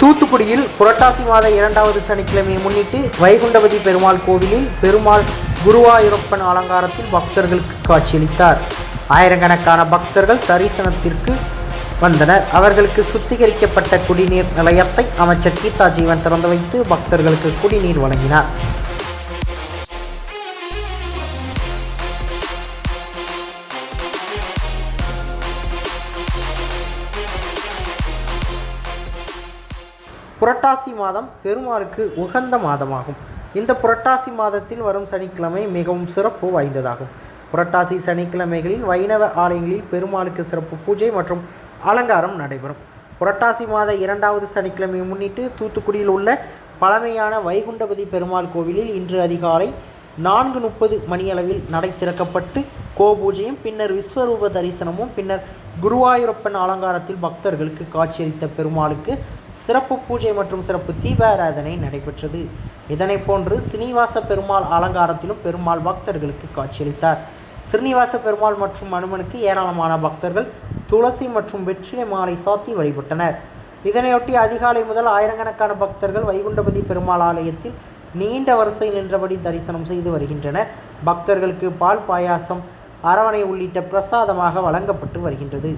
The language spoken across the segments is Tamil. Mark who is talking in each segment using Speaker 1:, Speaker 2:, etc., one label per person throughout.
Speaker 1: தூத்துக்குடியில் புரட்டாசி மாத இரண்டாவது சனிக்கிழமையை முன்னிட்டு வைகுண்டபதி பெருமாள் கோவிலில் பெருமாள் குருவாயூரப்பன் அலங்காரத்தில் பக்தர்களுக்கு காட்சியளித்தார். ஆயிரக்கணக்கான பக்தர்கள் தரிசனத்திற்கு வந்தனர். அவர்களுக்கு சுத்திகரிக்கப்பட்ட குடிநீர் நிலையத்தை அமைச்சர் கீதா ஜீவன் திறந்து வைத்து பக்தர்களுக்கு குடிநீர் வழங்கினார். புரட்டாசி மாதம் பெருமாளுக்கு உகந்த மாதமாகும். இந்த புரட்டாசி மாதத்தில் வரும் சனிக்கிழமை மிகவும் சிறப்பு வாய்ந்ததாகும். புரட்டாசி சனிக்கிழமைகளில் வைணவ ஆலயங்களில் பெருமாளுக்கு சிறப்பு பூஜை மற்றும் அலங்காரம் நடைபெறும். புரட்டாசி மாத இரண்டாவது சனிக்கிழமையை முன்னிட்டு தூத்துக்குடியில் உள்ள பழமையான வைகுண்டபதி பெருமாள் கோவிலில் இன்று அதிகாலை நான்கு முப்பது மணியளவில் நடை திறக்கப்பட்டு கோபூஜையும் பின்னர் விஸ்வரூப தரிசனமும் பின்னர் குருவாயூரப்பன் அலங்காரத்தில் பக்தர்களுக்கு காட்சியளித்த பெருமாளுக்கு சிறப்பு பூஜை மற்றும் சிறப்பு தீபாராதனை நடைபெற்றது. இதனைப் போன்று ஸ்ரீனிவாச பெருமாள் அலங்காரத்திலும் பெருமாள் பக்தர்களுக்கு காட்சியளித்தார். ஸ்ரீனிவாச பெருமாள் மற்றும் அனுமனுக்கு ஏராளமான பக்தர்கள் துளசி மற்றும் வெற்றிலை மாலை சாத்தி வழிபட்டனர். இதனையொட்டி அதிகாலை முதல் ஆயிரக்கணக்கான பக்தர்கள் வைகுண்டபதி பெருமாள் ஆலயத்தில் நீண்ட வரிசையில் நின்றபடி தரிசனம் செய்து வருகின்றனர். பக்தர்களுக்கு பால் பாயாசம் அரவணை உள்ளிட்ட பிரசாதமாக வழங்கப்பட்டு வருகின்றது.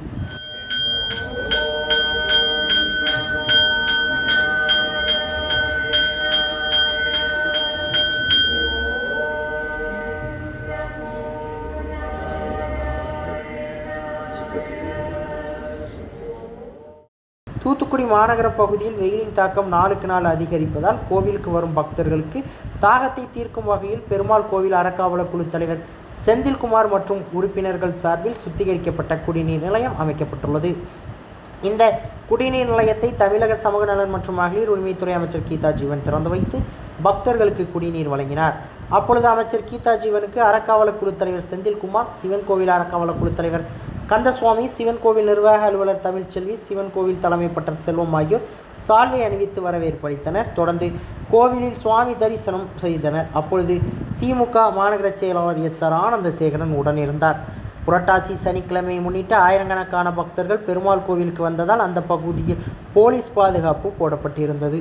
Speaker 1: தூத்துக்குடி மாநகர பகுதியில் வெயிலின் தாக்கம் நாளுக்கு நாள் அதிகரிப்பதால் கோவிலுக்கு வரும் பக்தர்களுக்கு தாகத்தை தீர்க்கும் வகையில் பெருமாள் கோவில் அறக்காவல குழு தலைவர் செந்தில்குமார் மற்றும் உறுப்பினர்கள் சார்பில் சுத்திகரிக்கப்பட்ட குடிநீர் நிலையம் அமைக்கப்பட்டுள்ளது. இந்த குடிநீர் நிலையத்தை தமிழக சமூக நலன் மற்றும் மகளிர் உரிமைத்துறை அமைச்சர் கீதா ஜீவன் திறந்து வைத்து பக்தர்களுக்கு குடிநீர் வழங்கினார். அப்பொழுது அமைச்சர் கீதா ஜீவனுக்கு அறக்காவல குழு தலைவர் செந்தில்குமார் சிவன் கோவில் அறக்காவல குழு தலைவர் கந்தசுவாமி சிவன் கோவில் நிர்வாக அலுவலர் தமிழ்ச்செல்வி சிவன் கோவில் தலைமை பட்டர் செல்வம் ஆகியோர் சால்வை அணிவித்து வரவேற்பு அளித்தனர். தொடர்ந்து கோவிலில் சுவாமி தரிசனம் செய்தனர். அப்பொழுது திமுக மாநகர செயலாளர் எஸ் ஆர் ஆனந்தசேகரன் உடனிருந்தார். புரட்டாசி சனிக்கிழமையை முன்னிட்டு ஆயிரக்கணக்கான பக்தர்கள் பெருமாள் கோவிலுக்கு வந்ததால் அந்த பகுதியில் போலீஸ் பாதுகாப்பு போடப்பட்டிருந்தது.